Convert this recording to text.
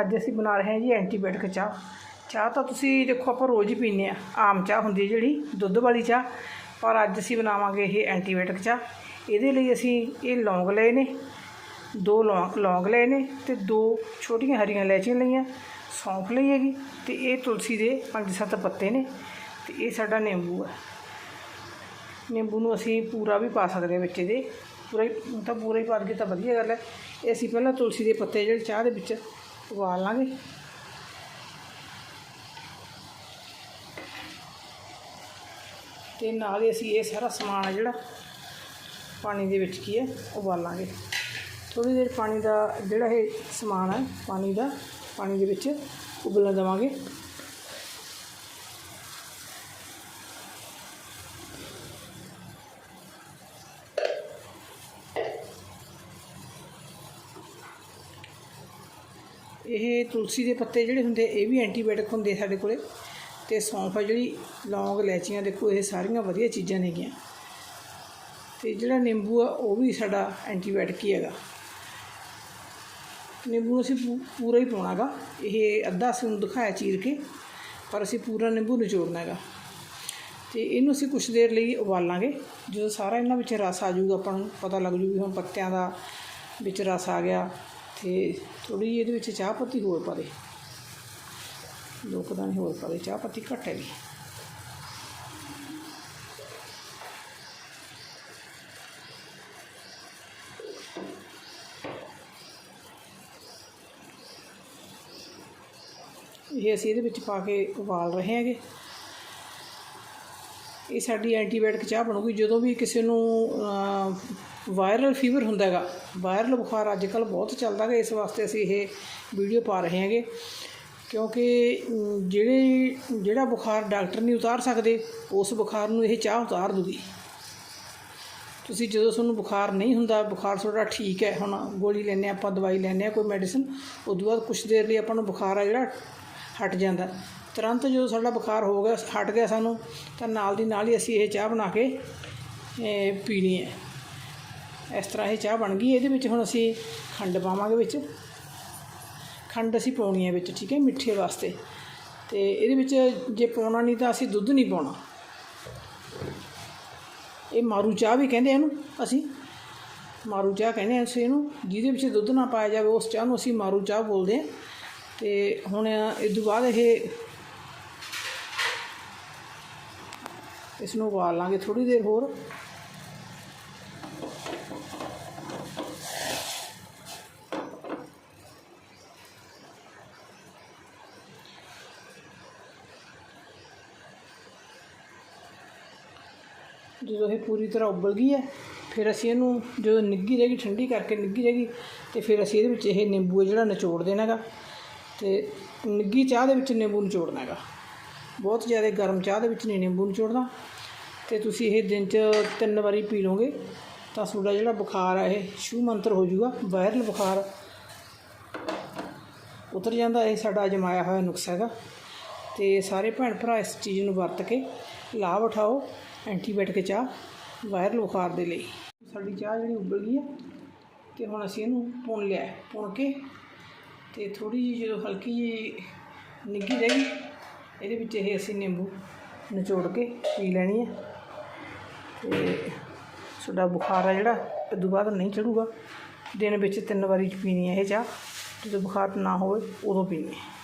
ਅੱਜ ਅਸੀਂ ਬਣਾ ਰਹੇ ਹਾਂ ਜੀ ਐਂਟੀਬਾਇਓਟਿਕ ਚਾਹ। ਚਾਹ ਤਾਂ ਤੁਸੀਂ ਦੇਖੋ ਆਪਾਂ ਰੋਜ਼ ਹੀ ਪੀਂਦੇ ਆ ਆਮ ਚਾਹ ਹੁੰਦੀ ਹੈ ਜਿਹੜੀ, ਦੁੱਧ ਵਾਲੀ ਚਾਹ। ਪਰ ਅੱਜ ਅਸੀਂ ਬਣਾਵਾਂਗੇ ਇਹ ਐਂਟੀਬਾਇਓਟਿਕ ਚਾਹ। ਇਹਦੇ ਲਈ ਅਸੀਂ ਇਹ ਲੌਂਗ ਲਏ ਨੇ। ਦੋ ਲੌਂਗ ਲੌਂਗ ਲਏ ਨੇ ਤੇ ਦੋ ਛੋਟੀਆਂ ਹਰੀਆਂ ਇਲਾਇਚੀਆਂ ਲਈਆਂ। ਸੌਂਫ ਲਈ ਹੈਗੀ ਤੇ ਇਹ ਤੁਲਸੀ ਦੇ ਪੰਜ ਸੱਤ ਪੱਤੇ ਨੇ ਤੇ ਇਹ ਸਾਡਾ ਨਿੰਬੂ ਹੈ। ਨਿੰਬੂ ਨੂੰ ਅਸੀਂ ਪੂਰਾ ਵੀ ਪਾ ਸਕਦੇ ਹਾਂ ਵਿੱਚ ਇਹਦੇ। ਪੂਰਾ ਹੀ ਤਾਂ ਪੂਰਾ ਹੀ ਪਾ ਕੇ ਤਾਂ ਵਧੀਆ ਗੱਲ ਹੈ। ਇਹ ਅਸੀਂ ਪਹਿਲਾਂ ਤੁਲਸੀ ਦੇ ਪੱਤੇ ਜਿਹੜੇ ਚਾਹ ਦੇ ਵਿੱਚ ਉਬਾਲ ਲਾਂਗੇ ਤੇ ਨਾਲ ਹੀ ਅਸੀਂ ਇਹ ਸਾਰਾ ਸਮਾਨ ਹੈ ਜਿਹੜਾ ਪਾਣੀ ਦੇ ਵਿੱਚ ਕੀ ਹੈ, ਉਬਾਲਾਂਗੇ। ਥੋੜੀ ਦੇਰ ਪਾਣੀ ਦਾ ਜਿਹੜਾ ਇਹ ਸਮਾਨ ਹੈ, ਪਾਣੀ ਦਾ, ਪਾਣੀ ਦੇ ਵਿੱਚ ਉਬਲਣ ਦੇਵਾਂਗੇ। ਇਹ ਤੁਲਸੀ ਦੇ ਪੱਤੇ ਜਿਹੜੇ ਹੁੰਦੇ, ਇਹ ਵੀ ਐਂਟੀਬਾਇਓਟਿਕ ਹੁੰਦੇ ਸਾਡੇ ਕੋਲੇ। ਤੇ ਸੌਂਫ ਆ ਜਿਹੜੀ, ਲੌਂਗ, ਇਲਾਇਚੀਆਂ, ਦੇਖੋ, ਇਹ ਸਾਰੀਆਂ ਵਧੀਆ ਚੀਜ਼ਾਂ ਨੇਗੀਆਂ ਤੇ ਜਿਹੜਾ ਨਿੰਬੂ ਆ, ਉਹ ਵੀ ਸਾਡਾ ਐਂਟੀਬਾਇਓਟਿਕ ਹੀ ਹੈਗਾ। ਨਿੰਬੂ ਅਸੀਂ ਪੂ- ਪੂਰਾ ਹੀ ਪਾਉਣਾਗਾ ਇਹ ਅੱਧਾ ਅਸੀਂ ਨੂੰ ਦਿਖਾਇਆ ਚੀਰ ਕੇ, ਪਰ ਅਸੀਂ ਪੂਰਾ ਨਿੰਬੂ ਨਿਚੋੜਨਾ ਹੈਗਾ। ਤੇ ਇਹਨੂੰ ਅਸੀਂ ਕੁਛ ਦੇਰ ਲਈ ਉਬਾਲਾਂਗੇ। ਜਦੋਂ ਸਾਰਾ ਇਹਨਾਂ ਵਿੱਚ ਰਸ ਆ ਜਾਊਗਾ, ਆਪਾਂ ਨੂੰ ਪਤਾ ਲੱਗ ਜੂ ਵੀ ਹੁਣ ਪੱਤਿਆਂ ਦਾ ਵਿੱਚ ਰਸ ਆ ਗਿਆ। ਤੇ ਥੋੜੀ ਜਿਹੀ ਇਹਦੇ ਵਿੱਚ ਚਾਹ ਪੱਤੀ ਹੋਰ ਪਾ ਦੇ। ਦੋ ਕੁ ਹੋਰ ਪਾ ਦੇ ਚਾਹ ਪੱਤੀ ਘੱਟ ਹੈਗੀ ਇਹ ਅਸੀਂ ਇਹਦੇ ਵਿੱਚ ਪਾ ਕੇ ਉਬਾਲ ਰਹੇ ਹੈਗੇ। ਇਹ ਸਾਡੀ ਐਂਟੀਬਾਇਓਟਿਕ ਚਾਹ ਬਣੂਗੀ। ਜਦੋਂ ਵੀ ਕਿਸੇ ਨੂੰ ਵਾਇਰਲ ਫੀਵਰ ਹੁੰਦਾ ਹੈਗਾ ਵਾਇਰਲ ਬੁਖਾਰ ਅੱਜ ਕੱਲ ਬਹੁਤ ਚੱਲਦਾ ਹੈ ਇਸ ਵਾਸਤੇ ਅਸੀਂ ਇਹ ਵੀਡੀਓ ਪਾ ਰਹੇ ਹਾਂਗੇ। ਕਿਉਂਕਿ ਜਿਹੜੇ, ਜਿਹੜਾ ਬੁਖਾਰ ਡਾਕਟਰ ਨਹੀਂ ਉਤਾਰ ਸਕਦੇ, ਉਸ ਬੁਖਾਰ ਨੂੰ ਇਹ ਚਾਹ ਉਤਾਰ ਦੂਗੀ। ਤੁਸੀਂ ਜਦੋਂ ਤੁਹਾਨੂੰ ਬੁਖਾਰ ਨਹੀਂ ਹੁੰਦਾ, ਬੁਖਾਰ ਤੁਹਾਡਾ ਠੀਕ ਹੈ, ਹੁਣ ਗੋਲੀ ਲੈਂਦੇ ਹਾਂ, ਆਪਾਂ ਦਵਾਈ ਲੈਂਦੇ ਹਾਂ, ਕੋਈ ਮੈਡੀਸਨ ਤੋਂ ਬਾਅਦ ਕੁਝ ਦੇਰ ਲਈ ਆਪਾਂ ਨੂੰ ਬੁਖਾਰ ਆ ਜਿਹੜਾ ਹਟ ਜਾਂਦਾ। ਤੁਰੰਤ ਜਦੋਂ ਸਾਡਾ ਬੁਖਾਰ ਹੋ ਗਿਆ, ਹਟ ਗਿਆ ਸਾਨੂੰ, ਤਾਂ ਨਾਲ ਦੀ ਨਾਲ ਹੀ ਅਸੀਂ ਇਹ ਚਾਹ ਬਣਾ ਕੇ ਪੀਣੀ ਹੈ। ਇਸ ਤਰ੍ਹਾਂ ਇਹ ਚਾਹ ਬਣ ਗਈ, ਇਹਦੇ ਵਿੱਚ ਹੁਣ ਅਸੀਂ ਖੰਡ ਪਾਵਾਂਗੇ ਵਿੱਚ। ਖੰਡ ਅਸੀਂ ਪਾਉਣੀ ਹੈ ਵਿੱਚ, ਠੀਕ ਹੈ, ਮਿੱਠੇ ਵਾਸਤੇ। ਤੇ ਇਹਦੇ ਵਿੱਚ ਜੇ ਪਾਉਣਾ ਨਹੀਂ ਤਾਂ ਅਸੀਂ ਦੁੱਧ ਨਹੀਂ ਪਾਉਣਾ। ਇਹ ਮਾਰੂ ਚਾਹ ਵੀ ਕਹਿੰਦੇ ਇਹਨੂੰ ਅਸੀਂ। ਮਾਰੂ ਚਾਹ ਕਹਿੰਦੇ ਆ ਅਸੀਂ ਇਹਨੂੰ। ਜਿਹਦੇ ਵਿੱਚ ਦੁੱਧ ਨਾ ਪਾਇਆ ਜਾਵੇ, ਉਸ ਚਾਹ ਨੂੰ ਅਸੀਂ ਮਾਰੂ ਚਾਹ ਬੋਲਦੇ ਆ। ਤੇ ਹੁਣ ਇਸ ਤੋਂ ਬਾਅਦ ਇਹ ਇਸ ਨੂੰ ਉਬਾਲ ਲਾਂਗੇ ਥੋੜੀ ਦੇਰ ਹੋਰ। ਜਦੋਂ ਇਹ ਪੂਰੀ ਤਰ੍ਹਾਂ ਉਬਲ ਗਈ ਹੈ, ਫਿਰ ਅਸੀਂ ਇਹਨੂੰ ਜਦੋਂ ਨਿੱਗੀ ਰਹੇਗੀ ਠੰਡੀ ਕਰਕੇ ਨਿੱਗੀ ਰਹੇਗੀ ਤੇ ਫਿਰ ਅਸੀਂ ਇਹਦੇ ਵਿੱਚ ਇਹ ਨਿੰਬੂ ਹੈ ਜਿਹੜਾ ਨਿਚੋੜ ਦੇਣਾ ਹੈਗਾ ਤੇ ਨਿੱਗੀ ਚਾਹ ਦੇ ਵਿੱਚ ਨਿੰਬੂ ਨਿਚੋੜਨਾ ਹੈਗਾ। ਬਹੁਤ ਜ਼ਿਆਦਾ ਗਰਮ ਚਾਹ ਦੇ ਵਿੱਚ ਨਹੀਂ ਨਿੰਬੂ ਨਿਚੋੜਨਾ ਤੇ ਤੁਸੀਂ ਇਹ ਦਿਨ 'ਚ ਤਿੰਨ ਵਾਰੀ ਪੀ ਲਓਗੇ। ਤਾਂ ਤੁਹਾਡਾ ਜਿਹੜਾ ਬੁਖਾਰ ਆ, ਇਹ ਛੂ ਮੰਤਰ ਹੋ ਜਾਊਗਾ ਵਾਇਰਲ ਬੁਖਾਰ। ਉਤਰ ਜਾਂਦਾ, ਇਹ ਸਾਡਾ ਅਜਮਾਇਆ ਹੋਇਆ ਨੁਕਸਾ ਹੈਗਾ। ਤੇ ਸਾਰੇ ਭੈਣ ਭਰਾ ਇਸ ਚੀਜ਼ ਨੂੰ ਵਰਤ ਕੇ ਲਾਭ ਉਠਾਓ ਐਂਟੀਬਾਇਓਟਿਕ ਚਾਹ ਵਾਇਰਲ ਬੁਖਾਰ ਦੇ ਲਈ। ਸਾਡੀ ਚਾਹ ਜਿਹੜੀ ਉਬਲ ਗਈ ਹੈ ਤੇ ਹੁਣ ਅਸੀਂ ਇਹਨੂੰ ਪੁਣ ਲਿਆ ਹੈ। ਪੁਣ ਕੇ, ਤੇ ਥੋੜੀ ਜਿਹੀ ਜਦੋਂ ਹਲਕੀ ਜਿਹੀ ਨਿੱਘੀ ਰਹੀ ਇਹਦੇ ਵਿੱਚ ਇਹ ਅਸੀਂ ਨਿੰਬੂ ਨਿਚੋੜ ਕੇ ਪੀ ਲੈਣੀ ਹੈ। ਤੇ ਤੁਹਾਡਾ ਬੁਖਾਰ ਆ ਜਿਹੜਾ ਇਹ ਬਾਅਦ ਨਹੀਂ ਚੜੂਗਾ। ਦਿਨ ਵਿੱਚ ਤਿੰਨ ਵਾਰੀ ਪੀਣੀ ਹੈ ਇਹ ਚਾਹ। ਜਦੋਂ ਬੁਖਾਰ ਨਾ ਹੋਵੇ, ਉਦੋਂ ਪੀਣੀ ਹੈ।